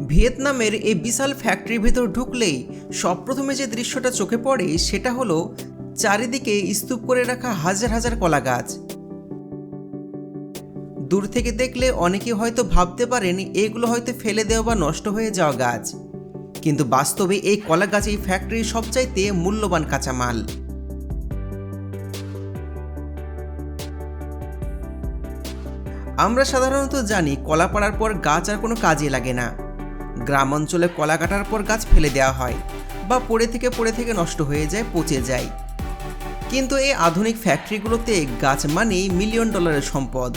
ভিয়েতনামের এই বিশাল ফ্যাক্টরির ভেতর ঢুকলেই সব প্রথমে যে দৃশ্যটা চোখে পড়ে, সেটা হলো চারিদিকে স্তূপ করে রাখা হাজার হাজার কলা গাছ দূর থেকে দেখলে অনেকে হয়তো ভাবতে পারেন, এগুলো হয়তো ফেলে দেওয়া বা নষ্ট হয়ে যাওয়া গাছ। কিন্তু বাস্তবে এই কলা গাছ এই ফ্যাক্টরির সবচাইতে মূল্যবান কাঁচামাল। আমরা সাধারণত জানি কলা পাড়ার পর গাছ আর কোনো কাজে লাগে না। গ্রাম অঞ্চলে কলা কাটার পর গাছ ফেলে দেওয়া হয় বা পড়ে থেকে পড়ে থেকে নষ্ট হয়ে যায়, পচে যায়। কিন্তু এই আধুনিক ফ্যাক্টরিগুলোতে গাছ মানেই মিলিয়ন ডলারের সম্পদ।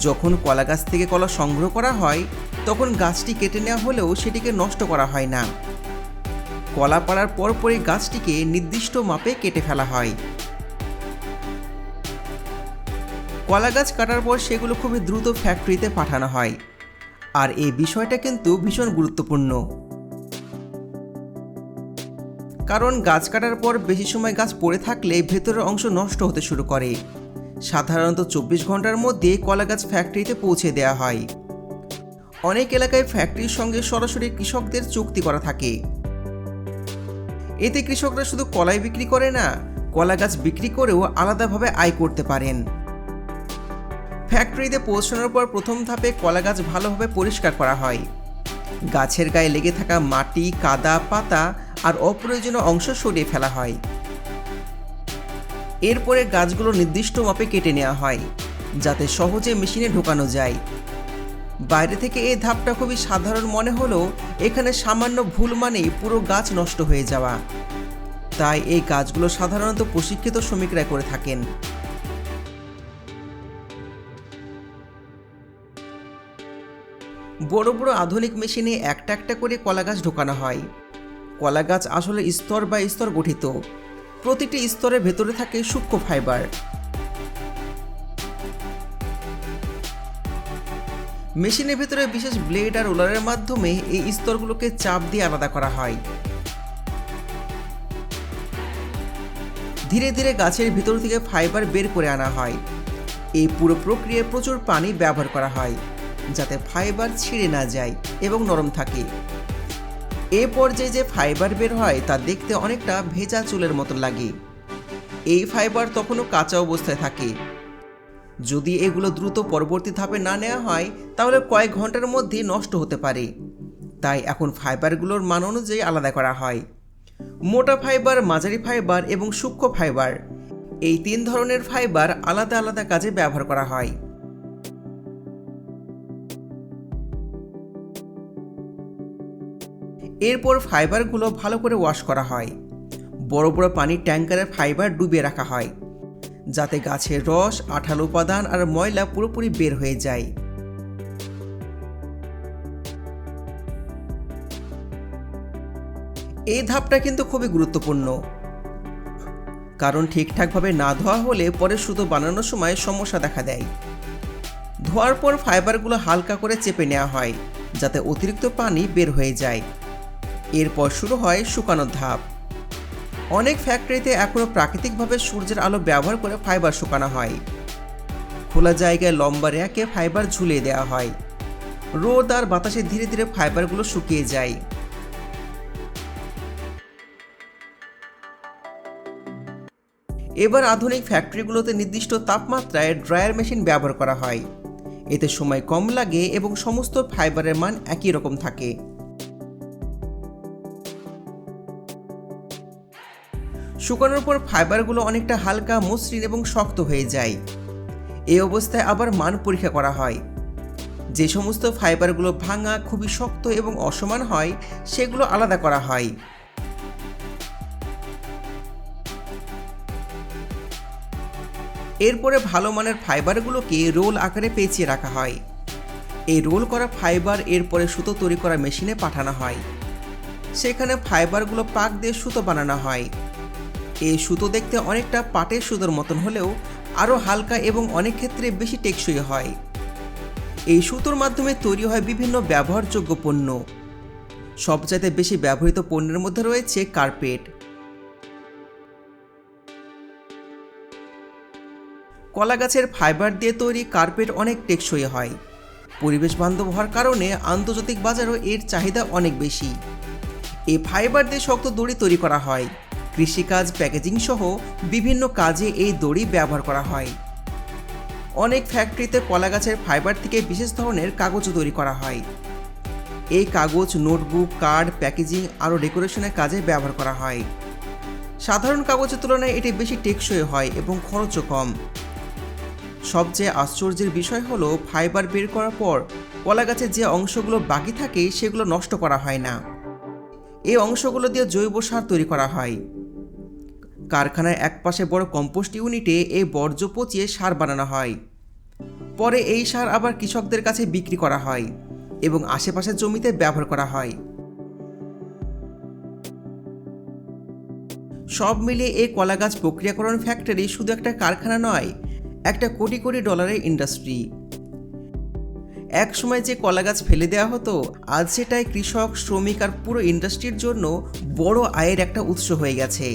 যখন কলা গাছ থেকে কলা সংগ্রহ করা হয়, তখন গাছটি কেটে নেওয়া হলেও সেটিকে নষ্ট করা হয় না। কলা পাড়ার পরপরই গাছটিকে নির্দিষ্ট মাপে কেটে ফেলা হয়। কলা গাছ কাটার পর সেগুলো খুবই দ্রুত ফ্যাক্টরিতে পাঠানো হয়। আর এই বিষয়টা কিন্তু ভীষণ গুরুত্বপূর্ণ। কারণ গাছ কাটার পর বেশি সময় গাছ পড়ে থাকলে ভেতরের অংশ নষ্ট হতে শুরু করে। সাধারণত চব্বিশ ঘণ্টার মধ্যে কলা গাছ ফ্যাক্টরিতে পৌঁছে দেওয়া হয়। অনেক এলাকায় ফ্যাক্টরির সঙ্গে সরাসরি কৃষকদের চুক্তি করা থাকে। এতে কৃষকরা শুধু কলাই বিক্রি করে না, কলা গাছ বিক্রি করেও আলাদাভাবে আয় করতে পারেন। ফ্যাক্টরিতে পৌঁছানোর পর প্রথম ধাপে কলা গাছ ভালোভাবে পরিষ্কার করা হয়। গাছের গায়ে লেগে থাকা মাটি, কাদা, পাতা আর অপ্রয়োজনীয় অংশ সরিয়ে ফেলা হয়। এরপরে গাছগুলো নির্দিষ্ট মাপে কেটে নেওয়া হয়, যাতে সহজে মেশিনে ঢোকানো যায়। বাইরে থেকে এই ধাপটা খুবই সাধারণ মনে হলেও এখানে সামান্য ভুল মানেই পুরো গাছ নষ্ট হয়ে যাওয়া। তাই এই গাছগুলো সাধারণত প্রশিক্ষিত শ্রমিকরা করে থাকেন। বড় বড় আধুনিক মেশিনে একটা একটা করে কলা গাছ ঢোকানো হয়। কলা গাছ আসলে স্তর বা স্তর গঠিত। প্রতিটি স্তরের ভেতরে থাকে সূক্ষ্ম ফাইবার। মেশিনের ভেতরে বিশেষ ব্লেড আর রোলারের মাধ্যমে এই স্তরগুলোকে চাপ দিয়ে আলাদা করা হয়। ধীরে ধীরে গাছের ভিতর থেকে ফাইবার বের করে আনা হয়। এই পুরো প্রক্রিয়ায় প্রচুর পানি ব্যবহার করা হয়। যাতে ফাইবার ছিঁড়ে না যায় এবং নরম থাকে। এ পর্যায়ে যে ফাইবার বের হয়, তা দেখতে অনেকটা ভেজা চুলের মতো লাগে। এই ফাইবার তখনও কাঁচা অবস্থায় থাকে। যদি এগুলো দ্রুত পরবর্তী ধাপে না নেওয়া হয়, তাহলে কয়েক ঘণ্টার মধ্যে নষ্ট হতে পারে। তাই এখন ফাইবারগুলোর মান অনুযায়ী আলাদা করা হয়। মোটা ফাইবার, মাঝারি ফাইবার এবং সূক্ষ্ম ফাইবার। এই তিন ধরনের ফাইবার আলাদা আলাদা কাজে ব্যবহার করা হয়। এরপর ফাইবারগুলো ভালো করে ওয়াশ করা হয়। বড় বড় পানির ট্যাঙ্কারে ফাইবার ডুবিয়ে রাখা হয়, যাতে গাছের রস, আঠালো উপাদান আর ময়লা পুরোপুরি বের হয়ে যায়। এই ধাপটা কিন্তু খুবই গুরুত্বপূর্ণ। কারণ ঠিকঠাকভাবে না ধোয়া হলে পরে সুতো বানানোর সময় সমস্যা দেখা দেয়। ধোয়ার পর ফাইবারগুলো হালকা করে চেপে নেওয়া হয়, যাতে অতিরিক্ত পানি বের হয়ে যায়। এরপর শুরু হয় শুকানোর ধাপ। অনেক ফ্যাক্টরিতে এখনও প্রাকৃতিকভাবে সূর্যের আলো ব্যবহার করে ফাইবার শুকানো হয়। খোলা জায়গায় লম্বা র্যাকে ফাইবার ঝুলিয়ে দেওয়া হয়। রোদ আর বাতাসে ধীরে ধীরে ফাইবারগুলো শুকিয়ে যায়। এবার আধুনিক ফ্যাক্টরিগুলোতে নির্দিষ্ট তাপমাত্রায় ড্রায়ার মেশিন ব্যবহার করা হয়। এতে সময় কম লাগে এবং সমস্ত ফাইবারের মান একই রকম থাকে। শুকানোর পর ফাইবারগুলো অনেকটা হালকা, মসৃণ এবং শক্ত হয়ে যায়। এই অবস্থায় আবার মান পরীক্ষা করা হয়। যে সমস্ত ফাইবারগুলো ভাঙা খুবই শক্ত এবং অসমান হয়, সেগুলো আলাদা করা হয়। এরপরে ভালো মানের ফাইবারগুলোকে রোল আকারে পেঁচিয়ে রাখা হয়। এই রোল করা ফাইবার এরপরে সুতো তৈরি করা মেশিনে পাঠানো হয়। সেখানে ফাইবারগুলো পাক দিয়ে সুতো বানানো হয়। এই সুতো দেখতে অনেকটা পাটের সুতোর মতন হলেও আরও হালকা এবং অনেক ক্ষেত্রে বেশি টেকসই হয়। এই সুতোর মাধ্যমে তৈরি হয় বিভিন্ন ব্যবহারযোগ্য পণ্য। সবচাইতে বেশি ব্যবহৃত পণ্যের মধ্যে রয়েছে কার্পেট। কলা গাছের ফাইবার দিয়ে তৈরি কার্পেট অনেক টেকসই হয়। পরিবেশ বান্ধব হওয়ার কারণে আন্তর্জাতিক বাজারও এর চাহিদা অনেক বেশি। এই ফাইবার দিয়ে শক্ত দড়ি তৈরি করা হয়। কৃষিকাজ, প্যাকেজিং সহ বিভিন্ন কাজে এই দড়ি ব্যবহার করা হয়। অনেক ফ্যাক্টরিতে কলা গাছের ফাইবার থেকে বিশেষ ধরনের কাগজও তৈরি করা হয়। এই কাগজ, নোটবুক, কার্ড, প্যাকেজিং আরও ডেকোরেশনের কাজে ব্যবহার করা হয়। সাধারণ কাগজের তুলনায় এটি বেশি টেকসই হয় এবং খরচও কম। সবচেয়ে আশ্চর্যের বিষয় হলো, ফাইবার বের করার পর কলা গাছের যে অংশগুলো বাকি থাকে সেগুলো নষ্ট করা হয় না। এই অংশগুলো দিয়ে জৈব সার তৈরি করা হয়। কারখানার একপাশে বড় কম্পোস্ট ইউনিটে এই বর্জ্য পচিয়ে সার বানানো হয়। পরে এই সার আবার কৃষকদের কাছে বিক্রি করা হয় এবং আশেপাশের জমিতে ব্যবহার করা হয়। সব মিলিয়ে এই কলাগাছ প্রক্রিয়াকরণ ফ্যাক্টরি শুধু একটা কারখানা নয়, একটা কোটি কোটি ডলারের ইন্ডাস্ট্রি। এক সময় যে কলা গাছ ফেলে দেওয়া হতো, আজ সেটাই কৃষক, শ্রমিক আর পুরো ইন্ডাস্ট্রির জন্য বড় আয়ের একটা উৎস হয়ে গেছে।